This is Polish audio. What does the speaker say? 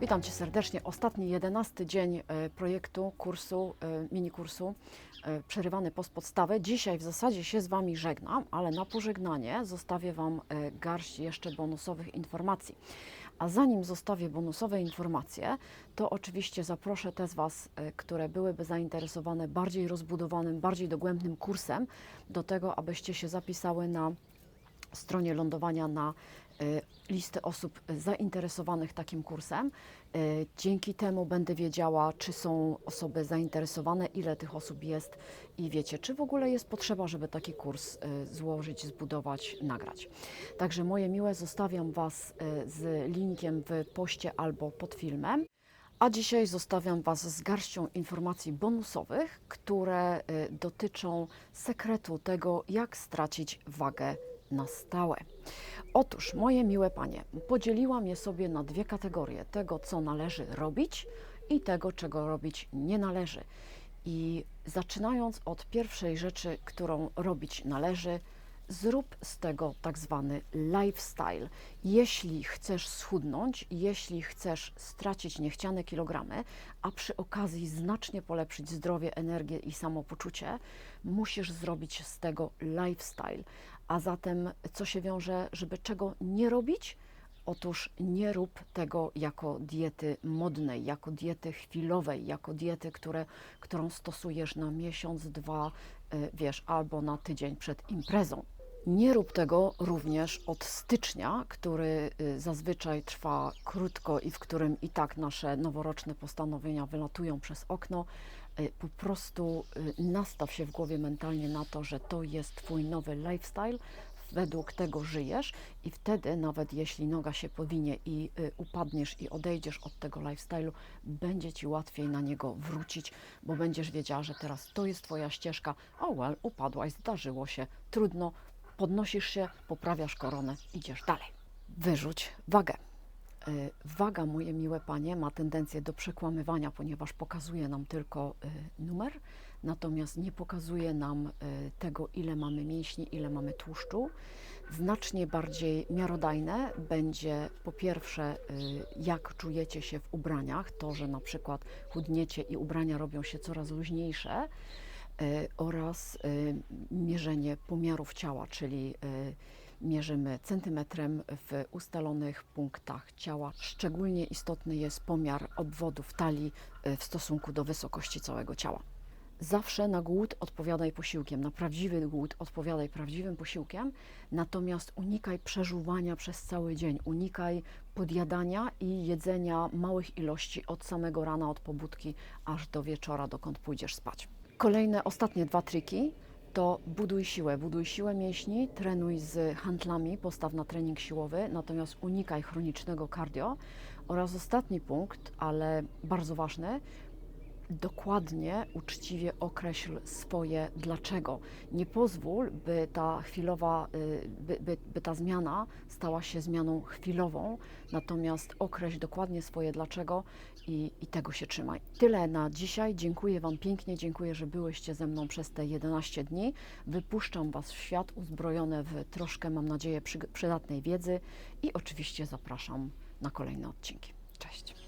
Witam Cię serdecznie. Ostatni, jedenasty dzień e, projektu, kursu, e, mini kursu, e, przerywany post podstawę. Dzisiaj w zasadzie się z Wami żegnam, ale na pożegnanie zostawię Wam garść jeszcze bonusowych informacji. A zanim zostawię bonusowe informacje, to oczywiście zaproszę te z Was, które byłyby zainteresowane bardziej rozbudowanym, bardziej dogłębnym kursem, do tego, abyście się zapisały na stronie lądowania na y, listę osób zainteresowanych takim kursem. Y, Dzięki temu będę wiedziała, czy są osoby zainteresowane, ile tych osób jest i wiecie, czy w ogóle jest potrzeba, żeby taki kurs y, złożyć, zbudować, nagrać. Także moje miłe, zostawiam Was z linkiem w poście albo pod filmem. A dzisiaj zostawiam Was z garścią informacji bonusowych, które dotyczą sekretu tego, jak stracić wagę na stałe. Otóż, moje miłe panie, podzieliłam je sobie na dwie kategorie: tego, co należy robić i tego, czego robić nie należy. I zaczynając od pierwszej rzeczy, którą robić należy, zrób z tego tak zwany lifestyle. Jeśli chcesz schudnąć, jeśli chcesz stracić niechciane kilogramy, a przy okazji znacznie polepszyć zdrowie, energię i samopoczucie, musisz zrobić z tego lifestyle. A zatem, co się wiąże, żeby czego nie robić? Otóż nie rób tego jako diety modnej, jako diety chwilowej, jako diety, które, którą stosujesz na miesiąc, dwa, y, wiesz, albo na tydzień przed imprezą. Nie rób tego również od stycznia, który y, zazwyczaj trwa krótko i w którym i tak nasze noworoczne postanowienia wylatują przez okno. Y, Po prostu y, nastaw się w głowie mentalnie na to, że to jest Twój nowy lifestyle, według tego żyjesz i wtedy nawet jeśli noga się powinie i upadniesz i odejdziesz od tego lifestyle'u, będzie Ci łatwiej na niego wrócić, bo będziesz wiedziała, że teraz to jest Twoja ścieżka. O well, upadłaś, zdarzyło się, trudno, podnosisz się, poprawiasz koronę, idziesz dalej. Wyrzuć wagę. Y, Waga, moje miłe panie, ma tendencję do przekłamywania, ponieważ pokazuje nam tylko y, numer, natomiast nie pokazuje nam y, tego, ile mamy mięśni, ile mamy tłuszczu. Znacznie bardziej miarodajne będzie po pierwsze, jak czujecie się w ubraniach, to, że na przykład chudniecie i ubrania robią się coraz luźniejsze, oraz y, mierzenie pomiarów ciała, czyli y, mierzymy centymetrem w ustalonych punktach ciała. Szczególnie istotny jest pomiar obwodów talii y, w stosunku do wysokości całego ciała. Zawsze na głód odpowiadaj posiłkiem, na prawdziwy głód odpowiadaj prawdziwym posiłkiem, natomiast unikaj przeżuwania przez cały dzień, unikaj podjadania i jedzenia małych ilości od samego rana, od pobudki aż do wieczora, dokąd pójdziesz spać. Kolejne, ostatnie dwa triki to buduj siłę, buduj siłę mięśni, trenuj z handlami, postaw na trening siłowy, natomiast unikaj chronicznego cardio. Oraz ostatni punkt, ale bardzo ważny, dokładnie, uczciwie określ swoje dlaczego. Nie pozwól, by ta chwilowa, y, by, by, by ta zmiana stała się zmianą chwilową, natomiast określ dokładnie swoje dlaczego i, i tego się trzymaj. Tyle na dzisiaj. Dziękuję Wam pięknie, dziękuję, że byłyście ze mną przez te 11 dni. Wypuszczam Was w świat uzbrojone w troszkę, mam nadzieję, przy, przydatnej wiedzy i oczywiście zapraszam na kolejne odcinki. Cześć.